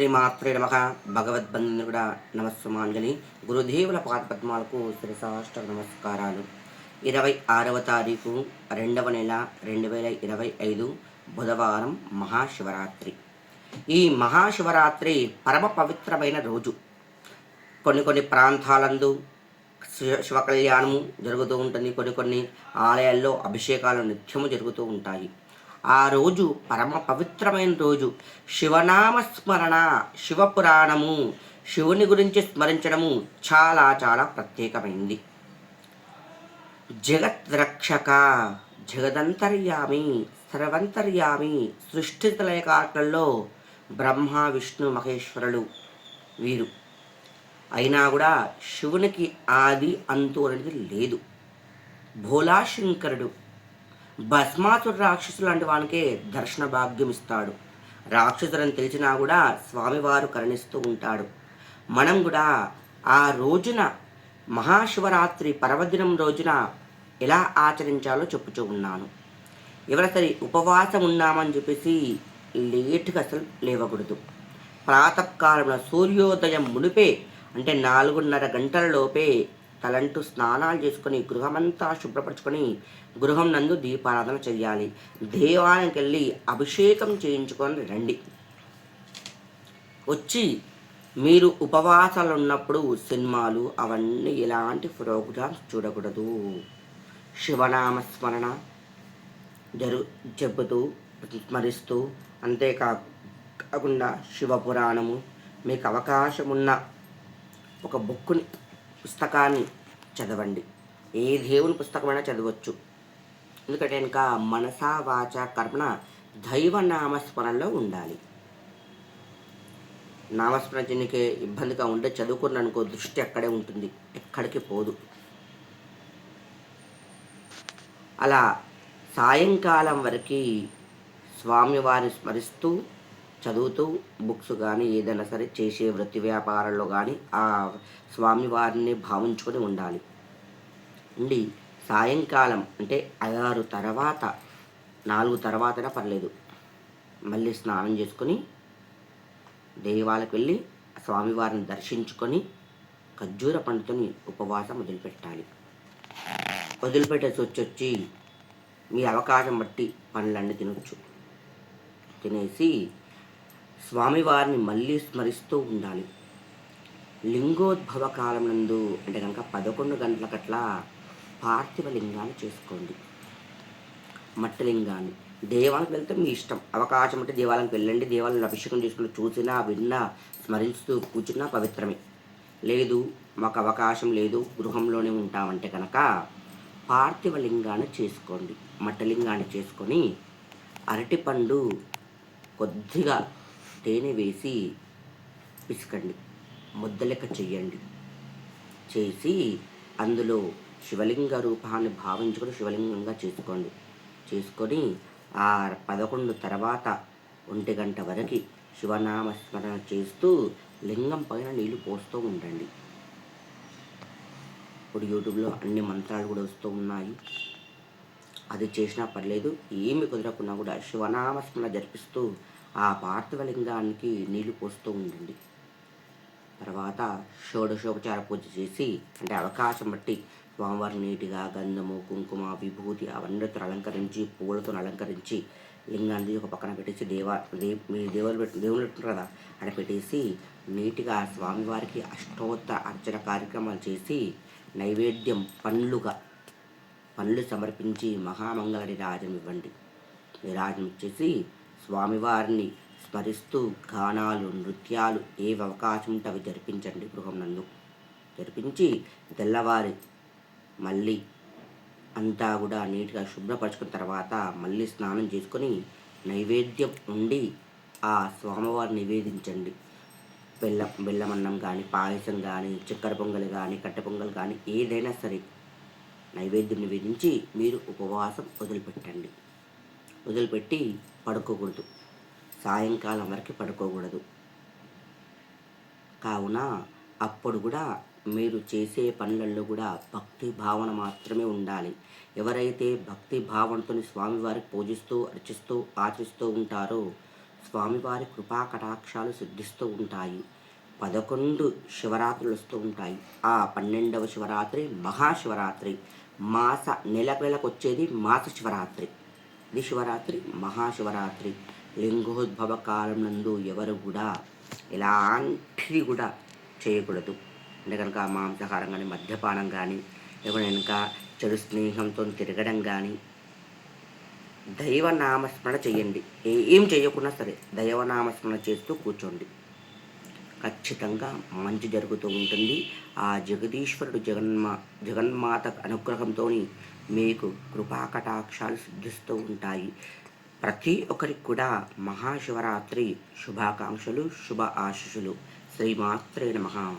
శ్రీమాత్రే నమ. భగవద్బంధుని కూడా నమస్సుమాంజలి. గురుదేవుల పాదపద్మాలకు శిరసాష్ట నమస్కారాలు. ఇరవై ఆరవ తారీఖు రెండవ నెల రెండు వేల ఇరవై ఐదు బుధవారం మహాశివరాత్రి. ఈ మహాశివరాత్రి పరమ పవిత్రమైన రోజు. కొన్ని కొన్ని ప్రాంతాలందు శివ శివ కళ్యాణము జరుగుతూ ఉంటుంది. కొన్ని కొన్ని ఆలయాల్లో అభిషేకాలు నిత్యము జరుగుతూ ఉంటాయి. ఆ రోజు పరమ పవిత్రమైన రోజు. శివనామస్మరణ శివపురాణము శివుని గురించి స్మరించడము చాలా చాలా ప్రత్యేకమైంది. జగద్రక్షక జగదంతర్యామి సర్వంతర్యామి సృష్టి లయకాట్లలో బ్రహ్మ విష్ణు మహేశ్వరులు వీరు. అయినా కూడా శివునికి ఆది అంతు అనేది లేదు. భోలాశంకరుడు భస్మాసుడు రాక్షసు లాంటి వానికే దర్శన భాగ్యం ఇస్తాడు. రాక్షసులను తెలిసినా కూడా స్వామివారు కరుణిస్తూ ఉంటాడు. మనం కూడా ఆ రోజున మహాశివరాత్రి పర్వదినం రోజున ఎలా ఆచరించాలో చెప్పుచూ ఉన్నాను. ఎవరైనా సరే ఉపవాసం ఉన్నామని చెప్పేసి లేటుగా అసలు లేవకూడదు. ప్రాతకాలంలో సూర్యోదయం మునిపే అంటే నాలుగున్నర గంటల లోపే తలంటూ స్నానాలు చేసుకొని గృహమంతా శుభ్రపరచుకొని గృహం నందు దీపారాధన చేయాలి దేవాలయంకి వెళ్ళి అభిషేకం చేయించుకొని రండి. వచ్చి మీరు ఉపవాసాలు ఉన్నప్పుడు సినిమాలు అవన్నీ ఎలాంటి ప్రోగ్రామ్స్ చూడకూడదు. శివనామస్మరణ జరు చెబుతూ స్మరిస్తూ అంతేకా కాకుండా శివపురాణము మీకు అవకాశం ఉన్న ఒక బుక్కుని పుస్తకాన్ని చదవండి. ఏ దేవుని పుస్తకమైనా చదవచ్చు. ఎందుకంటే ఇంకా మనసా వాచ కర్మణ దైవ నామస్మరణలో ఉండాలి. నామస్మరణ చేయడానికి ఇబ్బందిగా ఉంటే చదువుకున్న అనుకో దృష్టి అక్కడే ఉంటుంది. ఎక్కడికి పోదు. అలా సాయంకాలం వరకు స్వామివారిని స్మరిస్తూ చదువుతూ బుక్స్ కానీ ఏదైనా సరే చేసే వృత్తి వ్యాపారాల్లో కానీ ఆ స్వామివారిని భావించుకొని ఉండాలి. ఉండి సాయంకాలం అంటే ఆరు తర్వాత నాలుగు తర్వాతనే పర్లేదు. మళ్ళీ స్నానం చేసుకొని దేవాలకు వెళ్ళి స్వామివారిని దర్శించుకొని ఖర్జూర పండుతుని ఉపవాసం వదిలిపెట్టాలి. వదిలిపెట్టేసి వచ్చి వచ్చి మీ అవకాశం బట్టి పండ్లన్నీ తినొచ్చు. తినేసి స్వామివారిని మళ్ళీ స్మరిస్తూ ఉండాలి. లింగోద్భవ కాలం నందు అంటే కనుక పదకొండు గంటలకట్లా పార్థివ లింగాన్ని చేసుకోండి. మట్టి లింగాన్ని దేవాలయానికి వెళ్తే మీ ఇష్టం. అవకాశం ఉంటే దేవాలయానికి వెళ్ళండి. దేవాలయంలో అభిషేకం చేసుకుని చూసినా విన్నా స్మరిస్తూ కూర్చున్నా పవిత్రమే. లేదు మాకు అవకాశం లేదు గృహంలోనే ఉంటామంటే కనుక పార్థివ లింగాన్ని చేసుకోండి. మట్టలింగాన్ని చేసుకొని అరటిపండు కొద్దిగా తేనె వేసి పిసకండి. ముద్ద లెక్క చెయ్యండి. చేసి అందులో శివలింగ రూపాన్ని భావించుకొని శివలింగంగా చేసుకోండి. చేసుకొని ఆ పదకొండు తర్వాత ఒంటి గంట వరకు శివనామస్మరణ చేస్తూ లింగం పైన నీళ్ళు పోస్తూ ఉండండి. ఇప్పుడు యూట్యూబ్లో అన్ని మంత్రాలు కూడా వస్తూ ఉన్నాయి. అది చేసినా పర్లేదు ఏమి కుదరకున్నా కూడా శివనామస్మరణ జరిపిస్తూ ఆ పార్థివ లింగానికి నీళ్ళు పోస్తూ ఉండండి. తర్వాత షోడశోపచార పూజ చేసి అంటే అవకాశం బట్టి స్వామివారి నీటిగా గంధము కుంకుమ విభూతి అవన్నీతో అలంకరించి పూలతో అలంకరించి లింగాన్ని ఒక పక్కన పెట్టేసి దేవా దే మీ దేవులు పెట్టు దేవుళ్ళు పెట్టుకుంటారు కదా అక్కడ పెట్టేసి నీట్గా స్వామివారికి అష్టోత్తర అర్చన కార్యక్రమాలు చేసి నైవేద్యం పండ్లుగా పండ్లు సమర్పించి మహామంగళ రాజం ఇవ్వండి. రాజం ఇచ్చేసి స్వామివారిని స్మరిస్తూ గానాలు నృత్యాలు ఏ అవకాశం ఉంటే అవి జరిపించండి గృహం నందు. జరిపించి తెల్లవారి మళ్ళీ అంతా కూడా నీట్గా శుభ్రపరచుకున్న తర్వాత మళ్ళీ స్నానం చేసుకొని నైవేద్యం ఉండి ఆ స్వామివారిని నివేదించండి. బెల్లం బెల్లమన్నం కానీ పాయసం కానీ చక్కెర పొంగల్ కానీ కట్టె పొంగల్ కానీ ఏదైనా సరే నైవేద్యం నివేదించి మీరు ఉపవాసం వదిలిపెట్టండి. వదిలిపెట్టి పడుకోకూడదు. సాయంకాలం వరకు పడుకోకూడదు. కావున అప్పుడు కూడా మీరు చేసే పనులలో కూడా భక్తి భావన మాత్రమే ఉండాలి. ఎవరైతే భక్తి భావనతో స్వామివారికి పూజిస్తూ అర్చిస్తూ ఆచరిస్తూ ఉంటారో స్వామివారి కృపా కటాక్షాలు సిద్ధిస్తూ ఉంటాయి. పదకొండు శివరాత్రులు వస్తూ ఉంటాయి. ఆ పన్నెండవ శివరాత్రి మహాశివరాత్రి. మాస నెల నెలకు వచ్చేది మాస శివరాత్రి. ఇది శివరాత్రి మహాశివరాత్రి లింగోద్భవ కాలం నందు ఎవరు కూడా ఎలాంటివి కూడా చేయకూడదు. అంటే కనుక మాంసాహారం కానీ మద్యపానం కానీ లేకుండా కనుక చెడు స్నేహంతో తిరగడం కానీ దైవనామస్మరణ చేయండి ఏం చేయకున్నా సరే దైవనామస్మరణ చేస్తూ కూర్చోండి. ఖచ్చితంగా మంచి జరుగుతూ ఉంటుంది. ఆ జగదీశ్వరుడు జగన్మా జగన్మాత అనుగ్రహంతో మీకు కృపాకటాక్షాలు సిద్ధిస్తూ ఉంటాయి. ప్రతి ఒక్కరికి కూడా మహాశివరాత్రి శుభాకాంక్షలు శుభ ఆశిషులు శ్రీమాత్రే నమ.